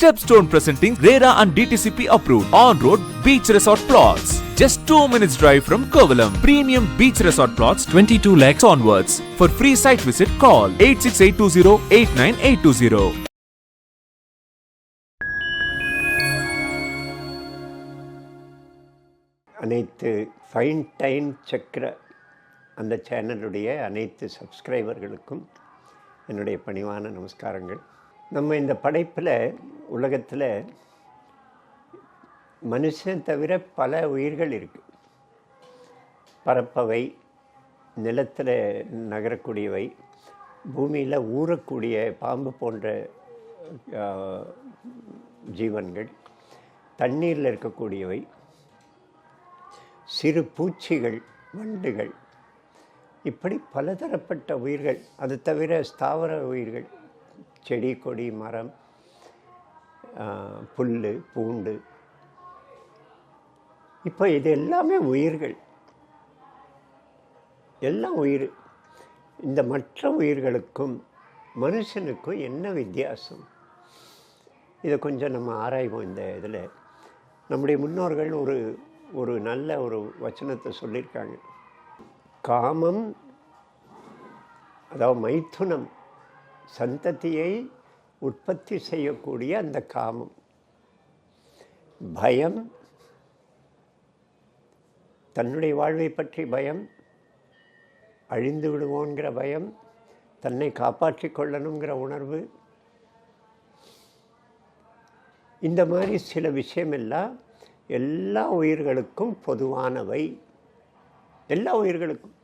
Stepstone presenting RERA and DTCP approved on-road beach resort plots. Just 2 minutes drive from Kovalam. Premium beach resort plots 22 lakhs onwards. For free site visit call 86820 89820. அனைத்து fine time சக்கர அந்த சேனலுடைய அனைத்து சப்ஸ்கிரைபர்களுக்கும் என்னுடைய பணிவான நமஸ்காரங்கள் நம்ம இந்த படைப்பில் உலகத்தில் மனுஷன் தவிர பல உயிர்கள் இருக்குது பறப்பவை நிலத்தில் நகரக்கூடியவை பூமியில் ஊறக்கூடிய பாம்பு போன்ற ஜீவன்கள் தண்ணீரில் இருக்கக்கூடியவை சிறு பூச்சிகள் வண்டுகள் இப்படி பலதரப்பட்ட உயிர்கள் அது தவிர ஸ்தாவர உயிர்கள் செடி கொடி மரம் புல் பூண்டு. இப்போ இது எல்லாமே உயிர்கள். எல்லாம் உயிர். இந்த மற்ற உயிர்களுக்கும் மனுஷனுக்கும் என்ன வித்தியாசம்? இதை கொஞ்சம் நம்ம ஆராய்வோம் இந்த இதில். நம்முடைய முன்னோர்கள் ஒரு ஒரு நல்ல ஒரு வச்சனத்தை சொல்லியிருக்காங்க காமம் அதாவது மைத்துனம் சந்ததியை உற்பத்தி செய்யக்கூடிய அந்த காமம். பயம் தன்னுடைய வாழ்வை பற்றி பயம் அழிந்து விடுவோங்கிற பயம் தன்னை காப்பாற்றிக் கொள்ளணுங்கிற உணர்வு. இந்த மாதிரி சில விஷயமெல்லாம் எல்லா உயிர்களுக்கும் பொதுவானவை. எல்லா உயிர்களுக்கும்.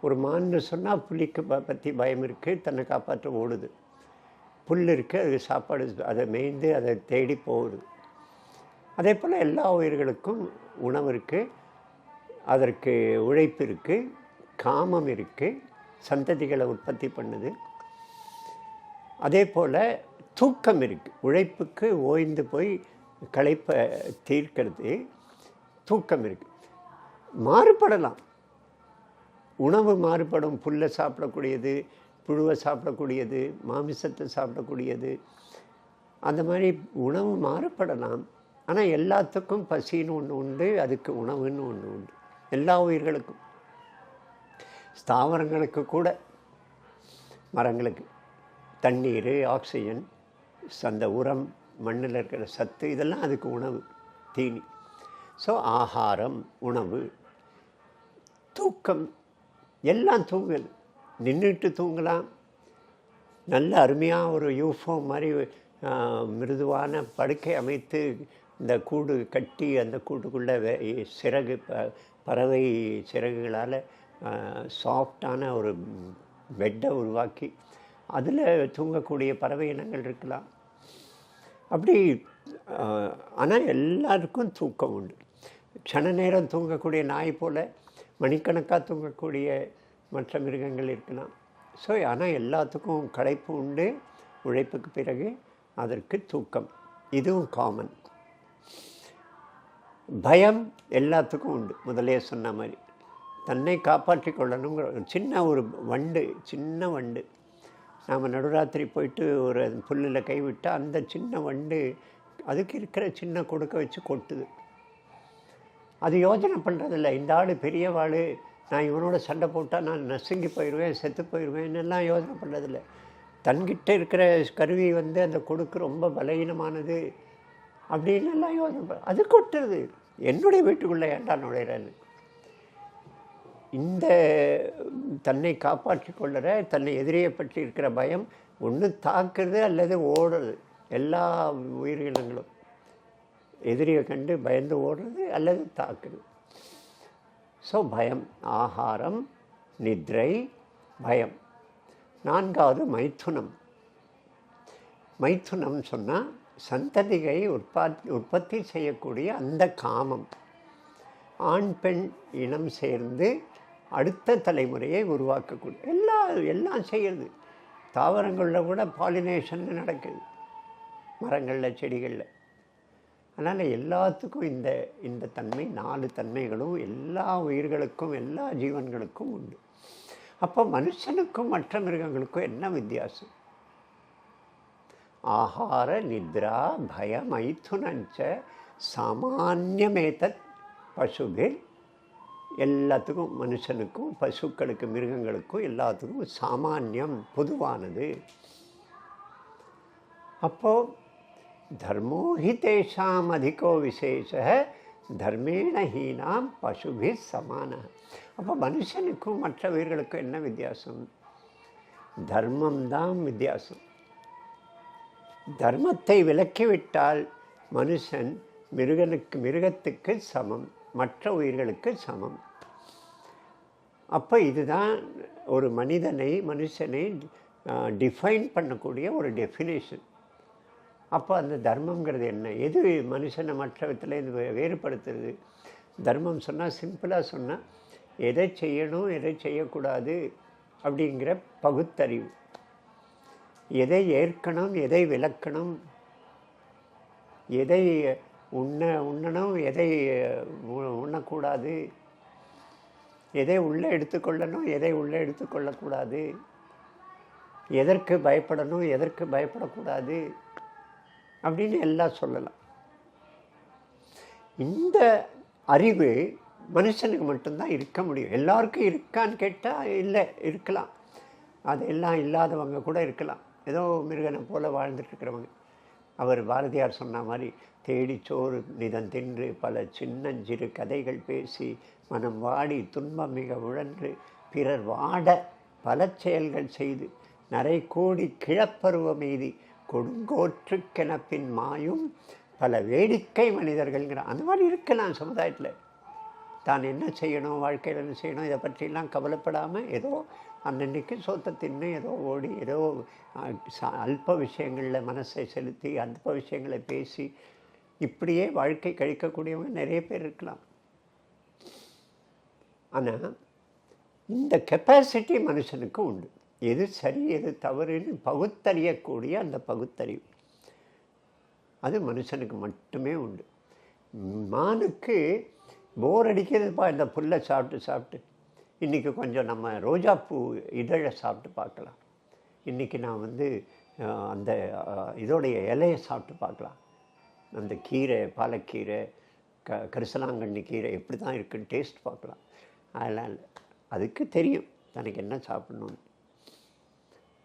ஒரு மான்னு சொன்னால் புலிக்கு ப பற்றி பயம் இருக்குது தன்னை காப்பாற்ற ஓடுது. புல் இருக்குது அது சாப்பாடு அதை மேய்ந்து அதை தேடி போகுது. அதே போல் எல்லா உயிர்களுக்கும் உணவு இருக்குது அதற்கு உழைப்பு இருக்குது காமம் இருக்குது சந்ததிகளை உற்பத்தி பண்ணுது. அதே போல் தூக்கம் இருக்குது உழைப்புக்கு ஓய்ந்து போய் களைப்பை தீர்க்கிறது தூக்கம் இருக்குது மாறுபடலாம். உணவு மாறுபடும் புல்லை சாப்பிடக்கூடியது புழுவை சாப்பிடக்கூடியது மாமிசத்தை சாப்பிடக்கூடியது. அந்த மாதிரி உணவு மாறுபடலாம். ஆனால் எல்லாத்துக்கும் பசின்னு ஒன்று உண்டு அதுக்கு உணவுன்னு ஒன்று உண்டு. எல்லா உயிர்களுக்கும். ஸ்தாவரங்களுக்கு கூட மரங்களுக்கு தண்ணீர் ஆக்சிஜன் அந்த உரம் மண்ணில் இருக்கிற சத்து இதெல்லாம் அதுக்கு உணவு தீனி. ஸோ ஆகாரம் உணவு தூக்கம் எல்லாம் தூங்கல். நின்றுட்டு தூங்கலாம். நல்ல அருமையாக ஒரு யூஃபோ மாதிரி மிருதுவான படுக்கை அமைத்து இந்த கூடு கட்டி அந்த கூட்டுக்குள்ளே வே சிறகு ப பறவை சிறகுகளால் சாஃப்டான ஒரு பெட்டை உருவாக்கி அதில் தூங்கக்கூடிய பறவை இனங்கள் இருக்கலாம். அப்படி ஆனால் எல்லாருக்கும் தூக்கம் உண்டு. க்ஷண நேரம் தூங்கக்கூடிய நாய் போல் மணிக்கணக்காக தூங்கக்கூடிய மற்ற மிருகங்கள் இருக்கலாம். ஸோ ஆனால் எல்லாத்துக்கும் களைப்பு உண்டு. உழைப்புக்கு பிறகு அதற்கு தூக்கம். இதுவும் காமன் பயம் எல்லாத்துக்கும் உண்டு. முதலே சொன்ன மாதிரி. தன்னை காப்பாற்றி கொள்ளணுங்கிற ஒரு சின்ன ஒரு வண்டு சின்ன வண்டு. நாம் நடுராத்திரி போயிட்டு ஒரு புல்லில் கைவிட்டால் அந்த சின்ன வண்டு அதுக்கு இருக்கிற சின்ன கொடுக்க வச்சு கொட்டுது. அது யோசனை பண்ணுறதில்ல இந்த ஆள் பெரியவாள் நான் இவனோட சண்டை போட்டால் நான் நசுங்கி போயிடுவேன் செத்து போயிடுவேன் எல்லாம் யோசனை பண்ணுறதில்ல தன்கிட்ட இருக்கிற கருவி வந்து அந்த கொடுக்கு ரொம்ப பலகீனமானது அப்படின்னு எல்லாம் யோசனை பண்ண அது கொட்டுறது. என்னுடைய வீட்டுக்குள்ளே ஏண்டா நுழையிறேன்னு. இந்த தன்னை காப்பாற்றி கொள்ளுற தன்னை எதிரியை பற்றி இருக்கிற பயம் ஒன்று தாக்குறது அல்லது ஓடுறது எல்லா உயிரினங்களும். எதிரியை கண்டு பயந்து ஓடுறது அல்லது தாக்குது ஸோ பயம் ஆகாரம் நித்ரை பயம். நான்காவது மைத்துனம் மைத்துனம் சொன்னால் சந்ததிகை உற்பத் உற்பத்தி செய்யக்கூடிய அந்த காமம். ஆண் பெண் இனம் சேர்ந்து அடுத்த தலைமுறையை உருவாக்கக்கூடிய எல்லா எல்லாம் செய்கிறது தாவரங்களில் கூட பாலினேஷன் நடக்குது. மரங்களில் செடிகளில். அதனால் எல்லாத்துக்கும் இந்த இந்த தன்மை நாலு தன்மைகளும் எல்லா உயிர்களுக்கும் எல்லா ஜீவன்களுக்கும் உண்டு. அப்போ மனுஷனுக்கும் மற்ற மிருகங்களுக்கும் என்ன வித்தியாசம்? ஆகார நித்ரா பய மைதுனஞ்ச சாமானியமேதத் பசுபில் எல்லாத்துக்கும் மனுஷனுக்கும் பசுக்களுக்கு மிருகங்களுக்கும் எல்லாத்துக்கும் சாமானியம் பொதுவானது. அப்போ தர்மோ ஹி தேஷாம் அதிகோ விசேஷ தர்மேண ஹீனாம் பசுபி சமான அப்போ மனுஷனுக்கும் மற்ற உயிர்களுக்கும் என்ன வித்தியாசம்? தர்மம் தான் வித்தியாசம். தர்மத்தை விலக்கிவிட்டால் மனுஷன் மிருகனுக்கு மிருகத்துக்கு சமம் மற்ற உயிர்களுக்கு சமம். அப்போ இதுதான் ஒரு மனிதனை மனுஷனை டிஃபைன் பண்ணக்கூடிய ஒரு டெஃபினேஷன் அப்போ அந்த தர்மங்கிறது என்ன? எது மனுஷனை மற்ற விதத்துலேருந்து வே- வேறுபடுத்துறது? தர்மம் சொன்னால் சிம்பிளாக சொன்னால் எதை செய்யணும் எதை செய்யக்கூடாது? அப்படிங்கிற பகுத்தறிவு. எதை ஏற்கணும் எதை விளக்கணும்? எதை உண்ண உண்ணணும் எதை உண்ணக்கூடாது? எதை உள்ளே எடுத்துக்கொள்ளணும் எதை உள்ளே எடுத்துக்கொள்ளக்கூடாது? எதற்கு பயப்படணும் எதற்கு பயப்படக்கூடாது? அப்படின்னு எல்லாம் சொல்லலாம். இந்த அறிவு மனுஷனுக்கு மட்டும்தான் இருக்க முடியும். எல்லாருக்கும் இருக்கான்னு கேட்டால் இல்லை இருக்கலாம். அது எல்லாம் இல்லாதவங்க கூட இருக்கலாம். ஏதோ மிருகனை போல் வாழ்ந்துட்டு இருக்கிறவங்க. அவர் பாரதியார் சொன்ன மாதிரி தேடி சோறு நிதம் தின்று பல சின்னஞ்சிறு கதைகள் பேசி மனம் வாடி துன்பம் மிக உழன்று பிறர் வாட பல செயல்கள் செய்து நரை கோடி கிழப்பருவம் எய்தி கொடுங்கோற்றுக் கிணப்பின் மாயும் பல வேடிக்கை மனிதர்கள்ங்கிற அந்த மாதிரி இருக்கலாம் சமுதாயத்தில். தான் என்ன செய்யணும் வாழ்க்கையில் என்ன செய்யணும் இதை பற்றிலாம் கவலைப்படாமல் ஏதோ அன்னன்னைக்கு சோத்தை தின்னு ஏதோ ஓடி ஏதோ ச- அல்ப விஷயங்களில் மனசை செலுத்தி அல்ப விஷயங்களை பேசி இப்படியே வாழ்க்கை கழிக்கக்கூடியவங்க நிறைய பேர் இருக்கலாம். ஆனால் இந்த கெப்பாசிட்டி மனுஷனுக்கு உண்டு. எது சரி எது தவறுன்னு பகுத்தறியக்கூடிய அந்த பகுத்தறிவு. அது மனுஷனுக்கு மட்டுமே உண்டு. மானுக்கு போர் அடிக்கிறதுப்பா இந்த புல்லை சாப்பிட்டு சாப்பிட்டு. இன்றைக்கி கொஞ்சம் நம்ம ரோஜாப்பூ இதழை சாப்பிட்டு பார்க்கலாம். இன்றைக்கி நான் வந்து அந்த இதோடைய இலையை சாப்பிட்டு பார்க்கலாம். அந்த கீரை பாலக்கீரை க கரிசலாங்கண்ணி கீரை எப்படி தான் இருக்குன்னு டேஸ்ட் பார்க்கலாம். அதெல்லாம் இல்லை அதுக்கு தெரியும் தனக்கு என்ன சாப்பிட்ணுன்னு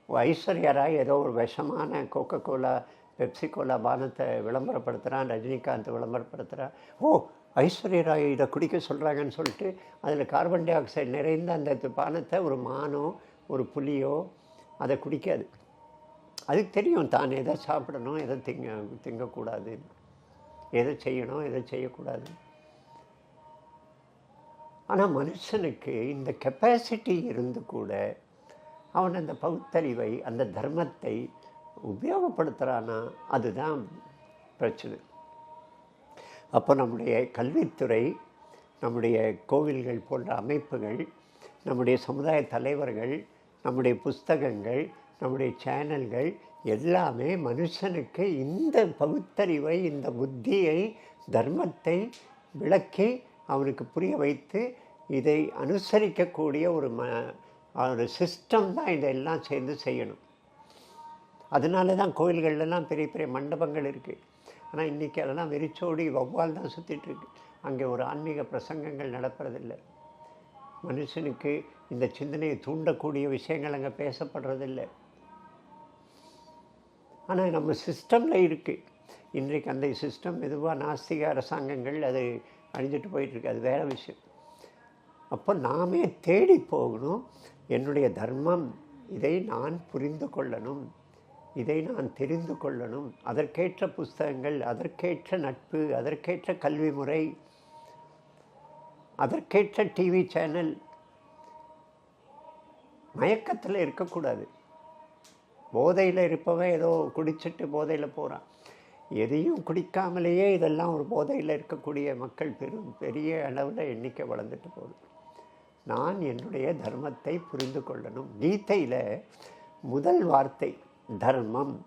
ஐஸ்வர்யா ராய் ஏதோ ஒரு விஷமான கோகோ கோலா பெப்சி கோலா பானத்தை விளம்பரப்படுத்துகிறான் ரஜினிகாந்த் விளம்பரப்படுத்துகிறான் ஓ ஐஸ்வர்யராய் இதை குடிக்க சொல்கிறாங்கன்னு சொல்லிட்டு அதில் கார்பன் டை ஆக்சைடு நிறைந்த அந்த பானத்தை ஒரு மானோ ஒரு புலியோ அதை குடிக்காது. அதுக்கு தெரியும் தான் எதை சாப்பிடணும் எதை திங்க திங்கக்கூடாது. எதை செய்யணும் எதை செய்யக்கூடாது. ஆனால் மனுஷனுக்கு இந்த கெப்பாசிட்டி இருந்து கூட அவன் அந்த பகுத்தறிவை அந்த தர்மத்தை உபயோகப்படுத்துகிறானா அதுதான் பிரச்சனை. அப்போ நம்முடைய கல்வித்துறை நம்முடைய கோவில்கள் போன்ற அமைப்புகள் நம்முடைய சமுதாய தலைவர்கள் நம்முடைய புஸ்தகங்கள் நம்முடைய சேனல்கள் எல்லாமே மனுஷனுக்கு இந்த பகுத்தறிவை இந்த புத்தியை தர்மத்தை விளக்கி அவனுக்கு புரிய வைத்து இதை அனுசரிக்கக்கூடிய ஒரு ம ஒரு சிஸ்டம் தான் இதெல்லாம் சேர்ந்து செய்யணும். அதனால தான் கோயில்கள்லாம் பெரிய பெரிய மண்டபங்கள் இருக்குது ஆனால் இன்றைக்கி அதெல்லாம் வெறிச்சோடி வௌவால் தான் சுற்றிட்டுருக்கு அங்கே ஒரு ஆன்மீக பிரசங்கங்கள் நடப்பதில்லை. மனுஷனுக்கு இந்த சிந்தனையை தூண்டக்கூடிய விஷயங்கள் அங்கே பேசப்படுறதில்லை. ஆனால் நம்ம சிஸ்டமில் இருக்குது இன்றைக்கு அந்த சிஸ்டம் மெதுவாக நாஸ்திக அரசாங்கங்கள் அது அழிஞ்சிட்டு போயிட்டுருக்கு அது வேறு விஷயம். அப்போ நாமே தேடி போகணும். என்னுடைய தர்மம். இதை நான் புரிந்து கொள்ளணும். இதை நான் தெரிந்து கொள்ளணும். அதற்கேற்ற புஸ்தகங்கள் அதற்கேற்ற நட்பு அதற்கேற்ற கல்வி முறை அதற்கேற்ற டிவி சேனல் மயக்கத்தில் இருக்கக்கூடாது. போதையில் இருப்பவன் ஏதோ குடிச்சிட்டு போதையில் போகிறான் எதையும் குடிக்காமலேயே இதெல்லாம் ஒரு போதையில் இருக்கக்கூடிய மக்கள் பெரும் பெரிய அளவில் எண்ணிக்கை வளர்ந்துட்டு போகுது. நான் என்னுடைய தர்மத்தை புரிந்து கொள்ளணும். கீதையில் முதல் வார்த்தை தர்மம்.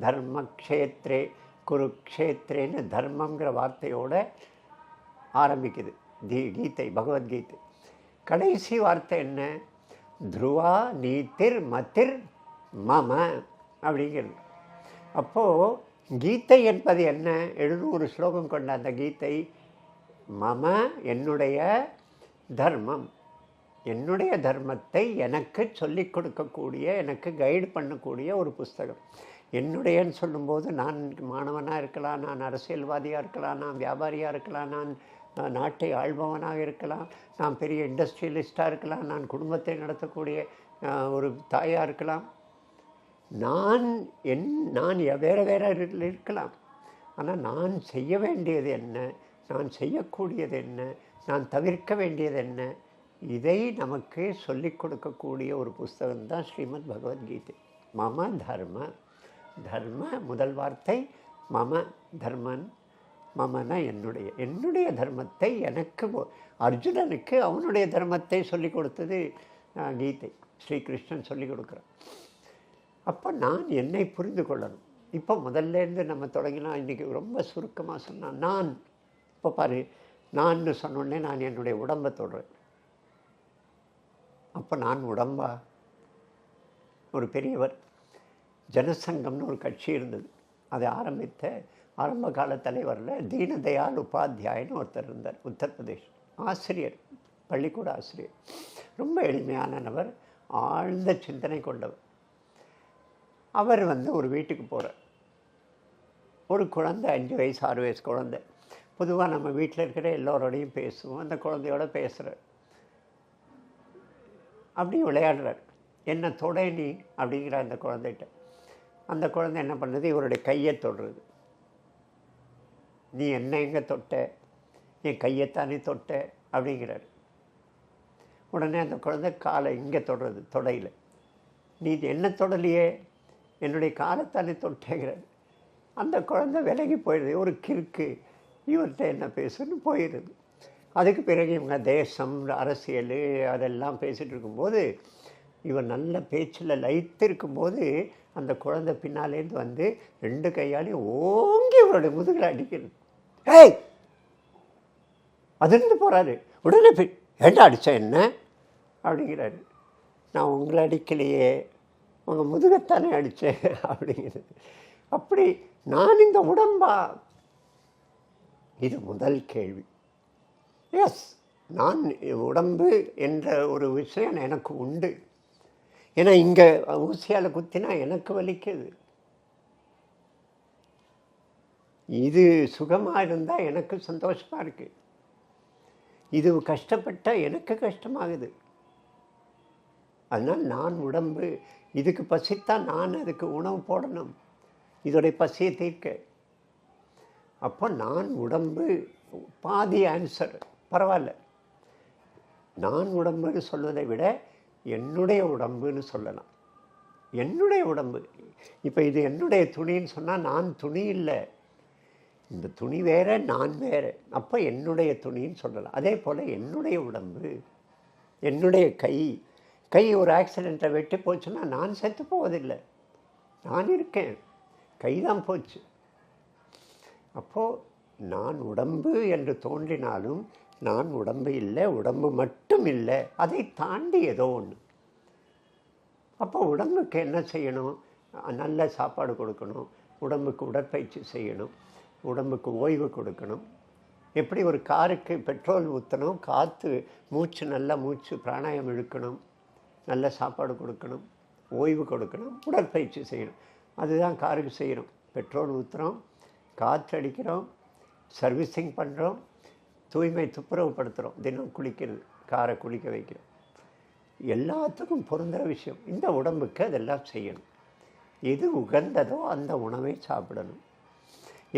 தர்ம க்ஷேத்ரே குருக்ஷேத்ரேன்னு தர்மங்கிற வார்த்தையோட ஆரம்பிக்குது. தி கீதை பகவத்கீதை. கடைசி வார்த்தை என்ன? துருவா நீத்திர் மத்திர் மம அப்படிங்கிறது. அப்போது கீதை என்பது என்ன? எழுநூறு ஸ்லோகம் கொண்ட அந்த கீதை மம என்னுடைய தர்மம். என்னுடைய தர்மத்தை எனக்கு சொல்லிக் கொடுக்கக்கூடிய எனக்கு கைடு பண்ணக்கூடிய ஒரு புஸ்தகம். என்னுடையன்னு சொல்லும்போது நான் மாணவனாக இருக்கலாம் நான் அரசியல்வாதியாக இருக்கலாம் நான் வியாபாரியாக இருக்கலாம் நான் நான் நாட்டை ஆள்பவனாக இருக்கலாம் நான் பெரிய இண்டஸ்ட்ரியலிஸ்டாக இருக்கலாம் நான் குடும்பத்தை நடத்தக்கூடிய ஒரு தாயாக இருக்கலாம். நான் என் நான் வேறு வேற இருக்கலாம். ஆனால் நான் செய்ய வேண்டியது என்ன? நான் செய்யக்கூடியது என்ன? நான் தவிர்க்க வேண்டியது என்ன? இதை நமக்கு சொல்லிக் கொடுக்கக்கூடிய ஒரு புஸ்தகம் தான் ஸ்ரீமத் பகவத்கீதை. மம தர்ம. தர்ம முதல் வார்த்தை மம தர்மன். மமனா என்னுடைய. என்னுடைய தர்மத்தை எனக்கு அர்ஜுனனுக்கு அவனுடைய தர்மத்தை சொல்லிக் கொடுத்தது கீதை. ஸ்ரீகிருஷ்ணன் சொல்லிக் கொடுக்குறான். அப்போ நான் என்னை புரிந்து கொள்ளணும். இப்போ முதல்ல இருந்து நம்ம தொடங்கினா இன்றைக்கி ரொம்ப சுருக்கமாக சொன்னான் நான். இப்போ பாரு நான் சொன்னோடனே நான் என்னுடைய உடம்பை தொடுறேன். அப்போ நான் உடம்பா? ஒரு பெரியவர் ஜனசங்கம்னு ஒரு கட்சி இருந்தது. அதை ஆரம்பித்த ஆரம்ப கால தலைவரில் தீனதயாள் உபாத்தியாயன்னு ஒருத்தர் இருந்தார் உத்தரப்பிரதேஷ். ஆசிரியர் பள்ளிக்கூட ஆசிரியர். ரொம்ப எளிமையானவர் ஆழ்ந்த சிந்தனை கொண்டவர். அவர் வந்து ஒரு வீட்டுக்கு போகிறார் ஒரு குழந்தை அஞ்சு வயசு ஆறு வயசு குழந்தை. பொதுவாக நம்ம வீட்டில் இருக்கிற எல்லோரோடையும் பேசுவோம். அந்த குழந்தையோட பேசுகிறார் அப்படி விளையாடுறார். என்ன தொடை நீ? அப்படிங்கிற அந்த குழந்தைகிட்ட. அந்த குழந்தை என்ன பண்ணுது? இவருடைய கையை தொடுறது. நீ என்ன எங்கே தொட்ட? என் கையைத்தானே தொட்ட? அப்படிங்கிறார். உடனே அந்த குழந்தை காலை இங்கே தொடுறது தொடையில். நீ என்ன தொடலையே? என்னுடைய காலைத்தானே தொட்டேங்கிறார். அந்த குழந்தை விலகி போயிடுது. ஒரு கிறுக்கு. இவர்கிட்ட என்ன பேசுன்னு போயிடுது. அதுக்கு பிறகு இவங்க தேசம் அரசியல் அதெல்லாம் பேசிகிட்டு இருக்கும்போது இவர் நல்ல பேச்சில் லயித்து இருக்கும்போது அந்த குழந்தை பின்னாலேருந்து வந்து ரெண்டு கையாலையும் ஓங்கி இவரோட முதுகில் அடிக்கிறது ஏய்! அதிர்ந்து போகிறாரு உடனே போய் ஏண்டா அடித்தா என்ன? அப்படிங்கிறாரு. நான் உங்களை அடிக்கலையே. உங்கள் முதுகத்தானே அடித்தேன் அப்படிங்கிறது அப்படி நான் இந்த உடம்பா இது முதல் கேள்வி. எஸ் நான் உடம்பு என்ற ஒரு விஷயம் எனக்கு உண்டு. ஏன்னா இங்கே ஊசியால் குத்தினா எனக்கு வலிக்குது. இது சுகமாக இருந்தால் எனக்கு சந்தோஷமாக இருக்குது இது கஷ்டப்பட்டால் எனக்கு கஷ்டமாகுது. அதனால் நான் உடம்பு இதுக்கு பசித்தான் நான் அதுக்கு உணவு போடணும். இதோடைய பசியை தீர்க்க. அப்போ நான் உடம்பு பாதி ஆன்சர் பரவாயில்ல. நான் உடம்புன்னு சொல்வதை விட என்னுடைய உடம்புன்னு சொல்லலாம். என்னுடைய உடம்பு. இப்போ இது என்னுடைய துணின்னு சொன்னால் நான் துணி இல்லை. இந்த துணி வேற நான் வேற. அப்போ என்னுடைய துணின்னு சொல்லலாம். அதே போல் என்னுடைய உடம்பு என்னுடைய கை. கை ஒரு ஆக்சிடெண்ட்டை வெட்டி போச்சுன்னா நான் செத்து போவதில்லை. நான் இருக்கேன். கை தான் போச்சு. அப்போது நான் உடம்பு என்று தோன்றினாலும் நான் உடம்பு இல்லை உடம்பு மட்டும் இல்லை அதை தாண்டி ஏதோ ஒன்று அப்போ உடம்புக்கு என்ன செய்யணும்? நல்ல சாப்பாடு கொடுக்கணும் உடம்புக்கு உடற்பயிற்சி செய்யணும் உடம்புக்கு ஓய்வு கொடுக்கணும். எப்படி ஒரு காருக்கு பெட்ரோல் ஊற்றணும் காற்று மூச்சு நல்லா மூச்சு பிராணாயம் இழுக்கணும் நல்ல சாப்பாடு கொடுக்கணும் ஓய்வு கொடுக்கணும் உடற்பயிற்சி செய்யணும். அதுதான் காருக்கு செய்யணும். பெட்ரோல் ஊற்றுறோம் காற்றடிக்கிறோம் சர்வீசிங் பண்ணுறோம் தூய்மை துப்புரவுப்படுத்துகிறோம் தினம் குளிக்கிறது காரை குளிக்க வைக்கிறோம். எல்லாத்துக்கும் பொருந்துகிற விஷயம். இந்த உடம்புக்கு அதெல்லாம் செய்யணும். எது உகந்ததோ அந்த உணவை சாப்பிடணும்.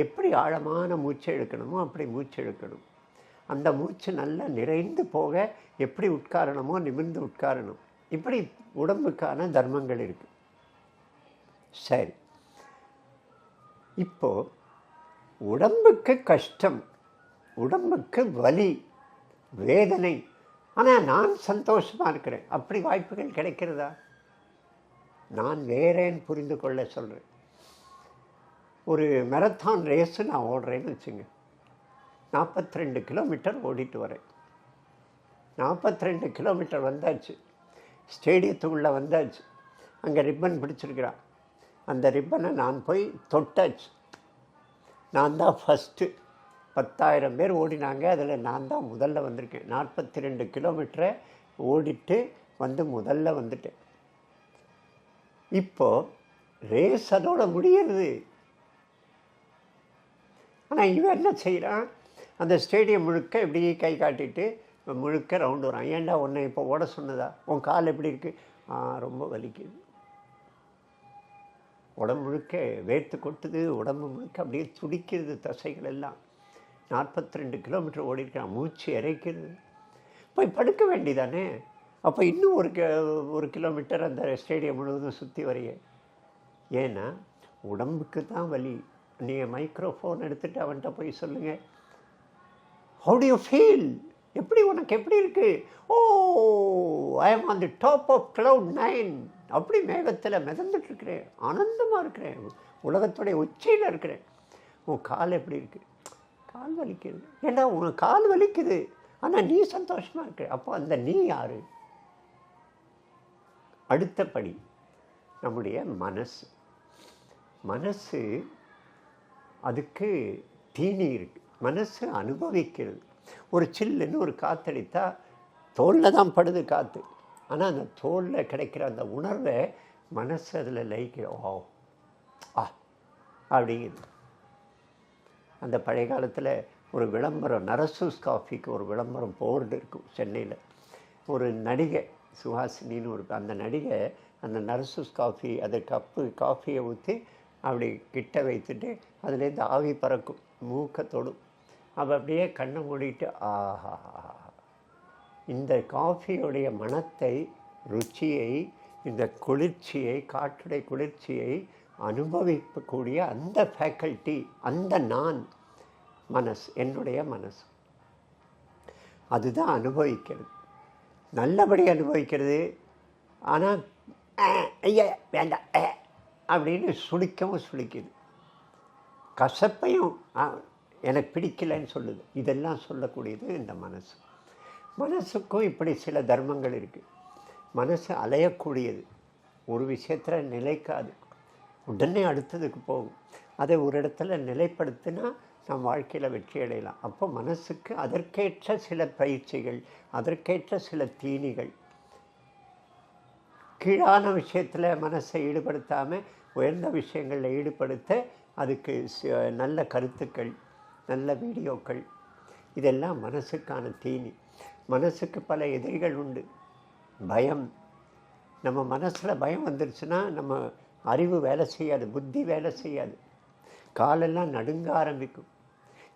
எப்படி ஆழமான மூச்சை இழுக்கணுமோ அப்படி மூச்சு இழுக்கணும். அந்த மூச்சு நல்லா நிறைந்து போக எப்படி உட்காரணுமோ நிமிர்ந்து உட்காரணும். இப்படி உடம்புக்கான தர்மங்கள் இருக்குது சரி. இப்போது உடம்புக்கு கஷ்டம் உடம்புக்கு வலி வேதனை. ஆனால் நான் சந்தோஷமாக இருக்கிறேன். அப்படி வாய்ப்புகள் கிடைக்கிறதா? நான் வேறேன்னு புரிந்து கொள்ள சொல்கிறேன் ஒரு மெரத்தான் ரேஸு நான் ஓடுறேன்னு வச்சுங்க. நாற்பத்தி ரெண்டு கிலோமீட்டர் ஓடிட்டு வரேன். நாற்பத்தி ரெண்டு கிலோமீட்டர் வந்தாச்சு ஸ்டேடியத்துக்குள்ளே வந்தாச்சு. அங்கே ரிப்பன் பிடிச்சிருக்கிறான் அந்த ரிப்பனை நான் போய் தொட்டாச்சு. நான் தான் ஃபஸ்ட்டு பத்தாயிரம் பேர் ஓடினாங்க. அதில் நான் தான் முதல்ல வந்திருக்கேன். நாற்பத்தி ரெண்டு கிலோமீட்டரை ஓடிட்டு வந்து முதல்ல வந்துட்டேன். இப்போது ரேஸ் அதோட முடியறது. ஆனால் இவன் என்ன செய்கிறான் அந்த ஸ்டேடியம் முழுக்க இப்படி கை காட்டிட்டு முழுக்க ரவுண்டு வரான் ஏன்டா உன்னை இப்போ ஓட சொன்னதா? உன் கால் எப்படி இருக்குது ரொம்ப வலிக்குது. உடம்பு முழுக்க வேர்த்து கொட்டுது உடம்பு முழுக்க அப்படியே துடிக்கிறது தசைகள் எல்லாம். நாற்பத்தி ரெண்டு கிலோமீட்டர் ஓடிருக்கான் மூச்சு இறைக்கிறது. போய் படுக்க வேண்டிதானே அப்போ இன்னும் ஒரு கி ஒரு கிலோமீட்டர் அந்த ஸ்டேடியம் முழுவதும் சுற்றி வரைய. ஏன்னா உடம்புக்கு தான் வலி. நீங்கள் மைக்ரோஃபோன் எடுத்துகிட்டு அவன்கிட்ட போய் சொல்லுங்கள் ஹவு டு யூ ஃபீல் எப்படி உனக்கு எப்படி இருக்குது ஓ I am on the top of cloud nine அப்படி மேகத்தில் மிதந்துட்டுருக்கிறேன் ஆனந்தமாக இருக்கிறேன். உலகத்துடைய உச்சியில் இருக்கிறேன். உன் கால் எப்படி இருக்குது கால் வலிக்குது. ஏன்னா உன் கால் வலிக்குது? ஆனால் நீ சந்தோஷமாக இருக்க. அப்போ அந்த நீ யார்? அடுத்தபடி நம்முடைய மனசு. மனசு அதுக்கு தீனி இருக்கு. மனசு அனுபவிக்கிறது. ஒரு சில்லுன்னு ஒரு காற்றடித்தா தோலில் தான் படுது காற்று ஆனால் அந்த தோலில் கிடைக்கிற அந்த உணர்வை மனசு அதில் லயிக்கிற ஓ ஆ அப்படிங்குது. அந்த பழைய காலத்தில் ஒரு விளம்பரம் நரசூஸ் காஃபிக்கு ஒரு விளம்பரம் போர்டு இருக்கும் சென்னையில். ஒரு நடிகை சுஹாசினின்னு ஒரு அந்த நடிகை அந்த நரசூஸ் காஃபி அதை கப்பு காஃபியை ஊற்றி அப்படி கிட்ட வைத்துட்டு அதுலேருந்து ஆவி பறக்கும் மூக்க தொடும். அவள் அப்படியே கண்ணை மூடிட்டு ஆஹா இந்த காஃபியுடைய மணத்தை ருச்சியை இந்த குளிர்ச்சியை காற்றுடைய குளிர்ச்சியை அனுபவிக்கக்கூடிய அந்த ஃபேக்கல்ட்டி அந்த நான் மனசு என்னுடைய மனசு. அதுதான் அனுபவிக்கிறது. நல்லபடி அனுபவிக்கிறது. ஆனால் ஐயா வேண்டாம் அப்படின்னு சுளிக்கவும் சுளிக்குது. கசப்பையும் எனக்கு பிடிக்கலைன்னு சொல்லுது. இதெல்லாம் சொல்லக்கூடியது இந்த மனசு. மனசுக்கும் இப்படி சில தர்மங்கள் இருக்குது மனசு அலையக்கூடியது. ஒரு விஷயத்தில் நிலைக்காது. உடனே அடுத்ததுக்கு போகும். அதை ஒரு இடத்துல நிலைப்படுத்தினா நம் வாழ்க்கையில் வெற்றி அடையலாம். அப்போ மனசுக்கு அதற்கேற்ற சில பயிற்சிகள் அதற்கேற்ற சில தீனிகள் கீழான விஷயத்தில் மனசை ஈடுபடுத்தாமல் உயர்ந்த விஷயங்களில் ஈடுபடுத்த அதுக்கு நல்ல கருத்துக்கள் நல்ல வீடியோக்கள் இதெல்லாம் மனசுக்கான தீனி. மனசுக்கு பல எதிரிகள் உண்டு. பயம். நம்ம மனசில் பயம் வந்துருச்சுன்னா நம்ம அறிவு வேலை செய்யாது புத்தி வேலை செய்யாது. காலெல்லாம் நடுங்க ஆரம்பிக்கும்.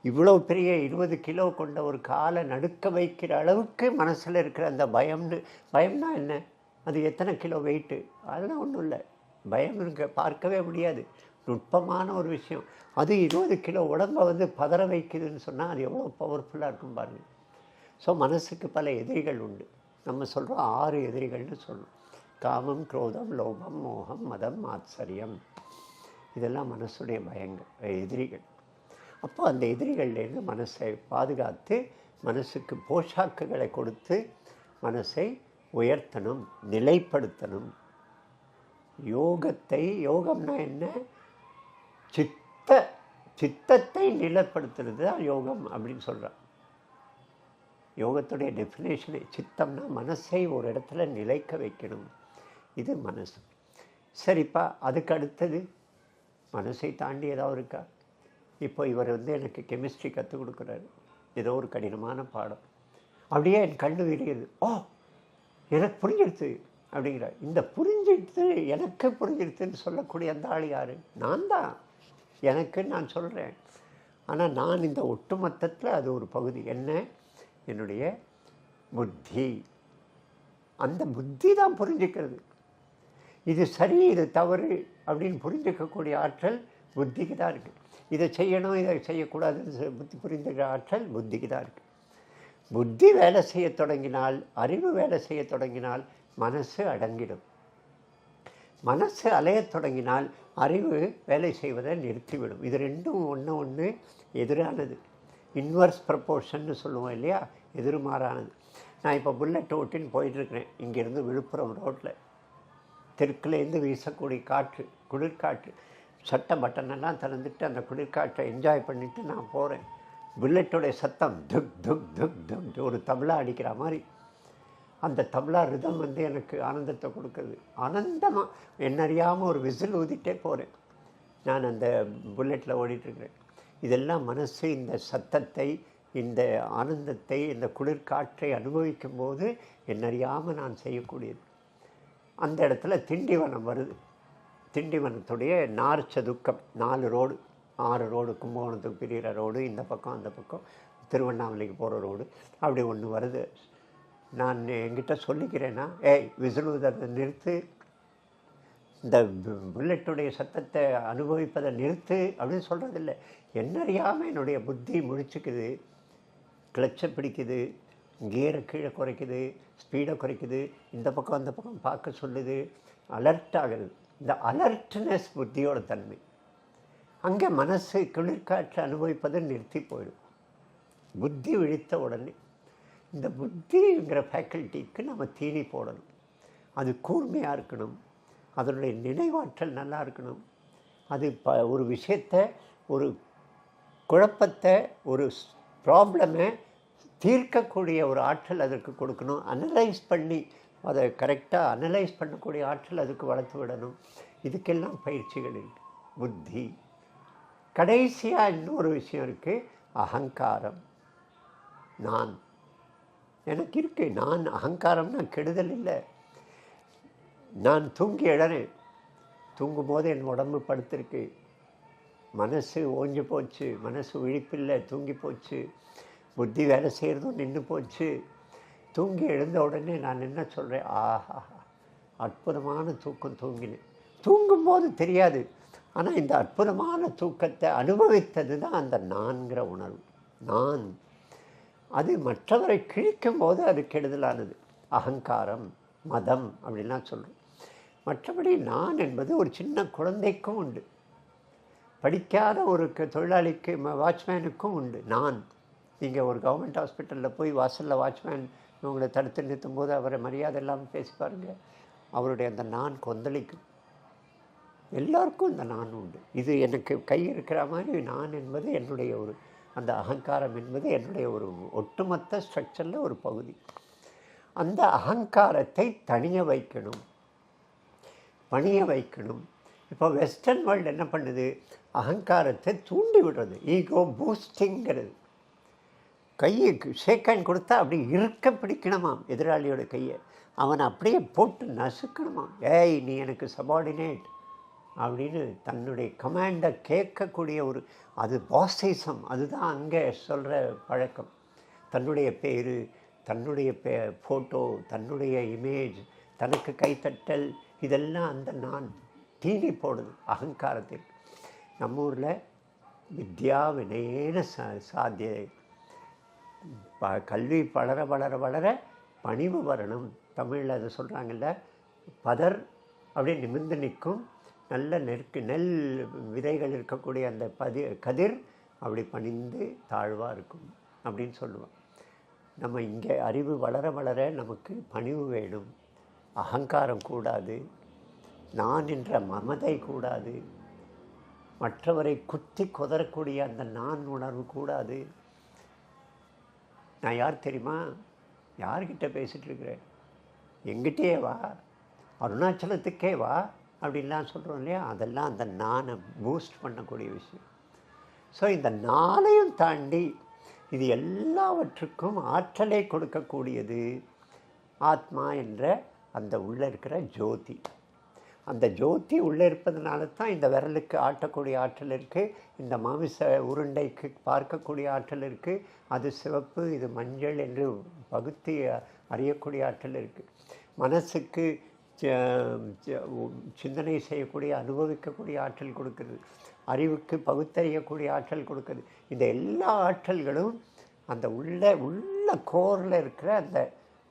இவ்வளோ பெரிய இருபது கிலோ கொண்ட ஒரு காலை நடுக்க வைக்கிற அளவுக்கு மனசில் இருக்கிற அந்த பயம்னு பயம்னா என்ன? அது எத்தனை கிலோ வெயிட்டு? அதெல்லாம் ஒன்றும் இல்லை. பயம் இருக்க பார்க்கவே முடியாது. நுட்பமான ஒரு விஷயம். அது இருபது கிலோ உடம்பை வந்து பதற வைக்குதுன்னு சொன்னால் அது எவ்வளோ பவர்ஃபுல்லாக இருக்கும் பாருங்கள் ஸோ மனசுக்கு பல எதிரிகள் உண்டு. நம்ம சொல்கிறோம் ஆறு எதிரிகள்னு சொல்றோம். காமம் குரோதம் லோபம் மோகம் மதம் ஆச்சரியம் இதெல்லாம் மனசுடைய பயங்கள் எதிரிகள். அப்போ அந்த எதிரிகள்லேருந்து மனசை பாதுகாத்து மனசுக்கு போஷாக்குகளை கொடுத்து மனசை உயர்த்தணும் நிலைப்படுத்தணும். யோகத்தை யோகம்னா என்ன? சித்த சித்தத்தை நிலைப்படுத்துறது தான் யோகம் அப்படின்னு சொல்கிறான் யோகத்துடைய டெஃபினேஷனே சித்தம்னா மனசை ஒரு இடத்துல நிலைக்க வைக்கணும். இது மனசு. சரிப்பா அதுக்கு அடுத்தது மனசை தாண்டி ஏதாவது இருக்கா? இப்போ இவர் வந்து எனக்கு கெமிஸ்ட்ரி கற்றுக் கொடுக்குறாரு. ஏதோ ஒரு கடினமான பாடம். அப்படியே என் கண்ணு விரியுது. ஓ எனக்கு புரிஞ்சிடுத்து அப்படிங்கிறார். இந்த புரிஞ்சிடுத்து எனக்கு புரிஞ்சிடுத்துன்னு சொல்லக்கூடிய அந்த ஆள் யார்? நான் தான். எனக்கு நான் சொல்கிறேன் ஆனால் நான் இந்த ஒட்டுமொத்தத்தில் அது ஒரு பகுதி. என்ன? என்னுடைய புத்தி. அந்த புத்தி தான் புரிஞ்சுக்கிறது. இது சரி இது தவறு அப்படின்னு புரிஞ்சுக்கக்கூடிய ஆற்றல் புத்திக்கு தான் இருக்குது இதை செய்யணும் இதை செய்யக்கூடாதுன்னு சொ- புத்தி புரிஞ்சுக்கிற ஆற்றல் புத்திக்கு தான் இருக்குது புத்தி வேலை செய்ய தொடங்கினால் அறிவு வேலை செய்ய தொடங்கினால் மனசு அடங்கிடும். மனசு அலையத் தொடங்கினால் அறிவு வேலை செய்வதை நிறுத்திவிடும். இது ரெண்டும் ஒன்று ஒன்று எதிரானது. இன்வர்ஸ் ப்ரப்போர்ஷன்னு சொல்லுவோம் இல்லையா? எதிர்மாறானது. நான் இப்போ புல்லட் ஓட்டின்னு போயிட்டுருக்கிறேன். இங்கேருந்து விழுப்புரம் ரோட்டில் தெற்குலேருந்து வீசக்கூடிய காற்று குளிர்காற்று. சட்டம் பட்டனெல்லாம் திறந்துட்டு அந்த குளிர்காற்றை என்ஜாய் பண்ணிவிட்டு நான் போகிறேன் புல்லட்டோடைய சத்தம் துக் துக் துக் துக் ஒரு தபலா அடிக்கிற மாதிரி. அந்த தபலா ரிதம் வந்து எனக்கு ஆனந்தத்தை கொடுக்குது. ஆனந்தமாக என்னறியாமல் ஒரு விசில் ஊதிட்டே போகிறேன் நான் அந்த புல்லட்டில் ஓடிட்டுருக்கிறேன். இதெல்லாம் மனசு இந்த சத்தத்தை இந்த ஆனந்தத்தை இந்த குளிர்காற்றை அனுபவிக்கும் போது என்னறியாமல் நான் செய்யக்கூடியது. அந்த இடத்துல திண்டிவனம் வருது. திண்டிவனத்துடைய நார் சதுக்கம் நாலு ரோடு ஆறு ரோடு கும்பகோணத்துக்கு பிரிகிற ரோடு இந்த பக்கம் அந்த பக்கம் திருவண்ணாமலைக்கு போகிற ரோடு அப்படி ஒன்று வருது. நான் என்கிட்ட சொல்லிக்கிறேன்னா ஏய் விசிலுவதை நிறுத்து இந்த புல்லட்டுடைய சத்தத்தை அனுபவிப்பதை நிறுத்து அப்படின்னு சொல்கிறதில்ல என்ன அறியாமல் என்னுடைய புத்தி முடிச்சுக்குது. கிளச்சை பிடிக்குது. கியரை கீழே குறைக்குது. ஸ்பீடை குறைக்குது. இந்த பக்கம் அந்த பக்கம் பார்க்க சொல்லுது. அலர்ட் ஆகுது. இந்த அலர்ட்னஸ் புத்தியோட தன்மை. அங்கே மனசு குளிர்காற்றை அனுபவிப்பதை நிறுத்தி போயிடும். புத்தி விழித்த உடனே. இந்த புத்திங்கிற ஃபேக்கல்ட்டிக்கு நம்ம தீனி போடணும். அது கூர்மையாக இருக்கணும். அதனுடைய நினைவாற்றல் நல்லா இருக்கணும். அது ப ஒரு விஷயத்தை ஒரு குழப்பத்தை ஒரு ப்ராப்ளமை தீர்க்கக்கூடிய ஒரு ஆற்றல் அதற்கு கொடுக்கணும். அனலைஸ் பண்ணி அதை கரெக்டாக அனலைஸ் பண்ணக்கூடிய ஆற்றல் அதுக்கு வளர்த்து விடணும். இதுக்கெல்லாம் பயிற்சிகள் இருக்கு. புத்தி. கடைசியாக இன்னொரு விஷயம் இருக்குது அகங்காரம். நான். எனக்கு இருக்குது நான் அகங்காரம்னா கெடுதல் இல்லை. நான் தூங்கி எழறேன் தூங்கும் போது என் உடம்பு படுத்திருக்கு. மனசு ஓஞ்சி போச்சு. மனசு விழிப்பில்லை. தூங்கி போச்சு. புத்தி வேலை செய்கிறதும் நின்று போச்சு. தூங்கி எழுந்த உடனே நான் என்ன சொல்கிறேன் ஆஹா அற்புதமான தூக்கம் தூங்கினேன். தூங்கும்போது தெரியாது. ஆனால் இந்த அற்புதமான தூக்கத்தை அனுபவித்தது தான் அந்த நான்கிற உணர்வு. நான். அது மற்றவரை கிழிக்கும் போது அது கெடுதலானது. அகங்காரம் மதம் அப்படின்லாம் சொல்கிறோம் மற்றபடி நான் என்பது ஒரு சின்ன குழந்தைக்கும் உண்டு. படிக்காத ஒரு தொழிலாளிக்கு வாட்ச்மேனுக்கும் உண்டு. நான் நீங்கள் ஒரு கவர்மெண்ட் ஹாஸ்பிட்டலில் போய் வாசலில் வாட்ச்மேன் உங்களை தடுத்து நிறுத்தும் போது அவரை மரியாதை இல்லாமல் பேசி பாருங்க. அவருடைய அந்த நான் கொந்தளிக்கும். எல்லாருக்கும் இந்த நான் உண்டு. இது எனக்கு கை இருக்கிற மாதிரி நான் என்பது என்னுடைய ஒரு அந்த அகங்காரம் என்பது என்னுடைய ஒரு ஒட்டுமொத்த ஸ்ட்ரக்சரில் ஒரு பகுதி. அந்த அகங்காரத்தை தனிய வைக்கணும். பணிய வைக்கணும். இப்போ வெஸ்டர்ன் வேர்ல்டு என்ன பண்ணுது? அகங்காரத்தை தூண்டி விடுறது. ஈகோ பூஸ்டிங்கிறது கையை ஷேக் ஹேண்ட் கொடுத்தா அப்படி இருக்க பிடிக்கணுமாம் எதிராளியோட கையை. அவனை அப்படியே போட்டு நசுக்கணுமாம். ஏய் நீ எனக்கு சபார்டினேட் அப்படின்னு தன்னுடைய கமாண்டை கேட்கக்கூடிய ஒரு அது பாசிசம் அதுதான் அங்கே சொல்கிற பழக்கம். தன்னுடைய பேர் தன்னுடைய பே ஃபோட்டோ தன்னுடைய இமேஜ் தனக்கு கைத்தட்டல் இதெல்லாம் அந்த நான் தீனி போடுது அகங்காரத்தில். நம்ம ஊரில் வித்யா வினயேன சா சாத்திய ப கல்வி வளர வளர வளர பணிவு வரணும். தமிழில் அதை சொல்கிறாங்கல்ல பதர் அப்படியே நிமிர்ந்து நிற்கும். நல்ல நெருக்கு நெல் விதைகள் இருக்கக்கூடிய அந்த பதி கதிர் அப்படி பணிந்து தாழ்வாக இருக்கும் அப்படின்னு சொல்லுவோம். நம்ம இங்கே அறிவு வளர வளர நமக்கு பணிவு வேணும். அகங்காரம் கூடாது நான் என்ற மமதை கூடாது மற்றவரை குத்தி குதறக்கூடிய அந்த நான் உணர்வு கூடாது. நான் யார் தெரியுமா? யார்கிட்ட பேசிகிட்டு இருக்கிறேன்? எங்கிட்டே வா அருணாச்சலத்துக்கே வா அப்படின்லாம் சொல்கிறோம் இல்லையா? அதெல்லாம் அந்த நானை பூஸ்ட் பண்ணக்கூடிய விஷயம். ஸோ இந்த நாளையும் தாண்டி இது எல்லாவற்றுக்கும் ஆற்றலை கொடுக்கக்கூடியது ஆத்மா என்ற அந்த உள்ளே இருக்கிற ஜோதி. அந்த ஜோதி உள்ளே இருப்பதனால தான் இந்த விரலுக்கு ஆட்டக்கூடிய ஆற்றல் இருக்குது இந்த மாமிச உருண்டைக்கு பார்க்கக்கூடிய ஆற்றல் இருக்குது அது சிவப்பு இது மஞ்சள் என்று பகுத்தி அறியக்கூடிய ஆற்றல் இருக்குது மனசுக்கு சிந்தனை செய்யக்கூடிய அனுபவிக்கக்கூடிய ஆற்றல் கொடுக்குது. அறிவுக்கு பகுத்தறியக்கூடிய ஆற்றல் கொடுக்குது. இந்த எல்லா ஆற்றல்களும் அந்த உள்ள உள்ள கோரில் இருக்கிற அந்த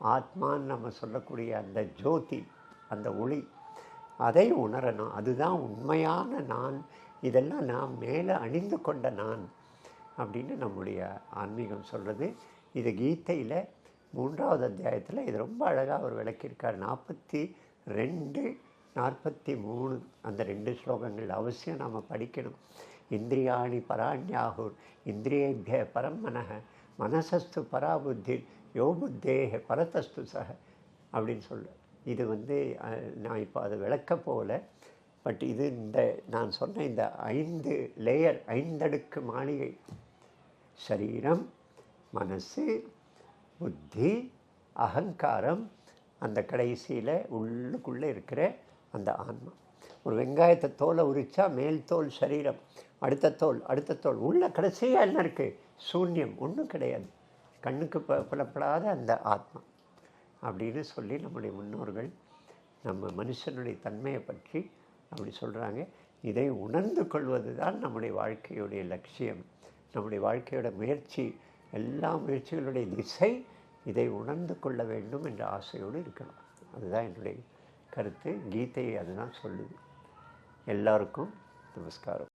ஆத்மான்னு நம்ம சொல்லக்கூடிய அந்த ஜோதி அந்த ஒளி அதை உணரணும் அதுதான் உண்மையான நான். இதெல்லாம் நான் மேலே அணிந்து கொண்ட நான் அப்படின்னு நம்முடைய ஆன்மீகம் சொல்கிறது இது கீதையில் மூன்றாவது அத்தியாயத்தில் இது ரொம்ப அழகாக அவர் விளக்கியிருக்கார். நாற்பத்தி ரெண்டு நாற்பத்தி மூணு அந்த ரெண்டு ஸ்லோகங்கள் அவசியம் நாம் படிக்கணும். இந்திரியாணி பராண்யாகுர் இந்திரியேபிய பரம்மனக மனசஸ்து பராபுத்தி யோ புத்தேக பரதஸ்து சக அப்படின்னு சொல்ல இது வந்து நான் இப்போ அது விளக்க போகல. பட் இது இந்த நான் சொன்ன இந்த ஐந்து லேயர் ஐந்தடுக்கு மாளிகை. சரீரம் மனசு புத்தி அகங்காரம் அந்த கடைசியில் உள்ளுக்குள்ளே இருக்கிற அந்த ஆன்மா. ஒரு வெங்காயத்தை தோலை உரிச்சா மேல் தோல் சரீரம் அடுத்த தோல் அடுத்த தோல் உள்ள கடைசியாக என்ன இருக்குது சூன்யம் ஒன்றும் கிடையாது. கண்ணுக்கு ப புலப்படாத அந்த ஆத்மா. அப்படின்னு சொல்லி நம்முடைய முன்னோர்கள் நம்ம மனுஷனுடைய தன்மையை பற்றி அப்படி சொல்கிறாங்க இதை உணர்ந்து கொள்வது தான் நம்முடைய வாழ்க்கையுடைய லட்சியம். நம்முடைய வாழ்க்கையோட முயற்சி எல்லா முயற்சிகளுடைய திசை இதை உணர்ந்து கொள்ள வேண்டும் என்ற ஆசையோடு இருக்கணும். அதுதான் என்னுடைய கருத்து. கீதையை அதுதான் சொல்லுது. எல்லாருக்கும் நமஸ்காரம்.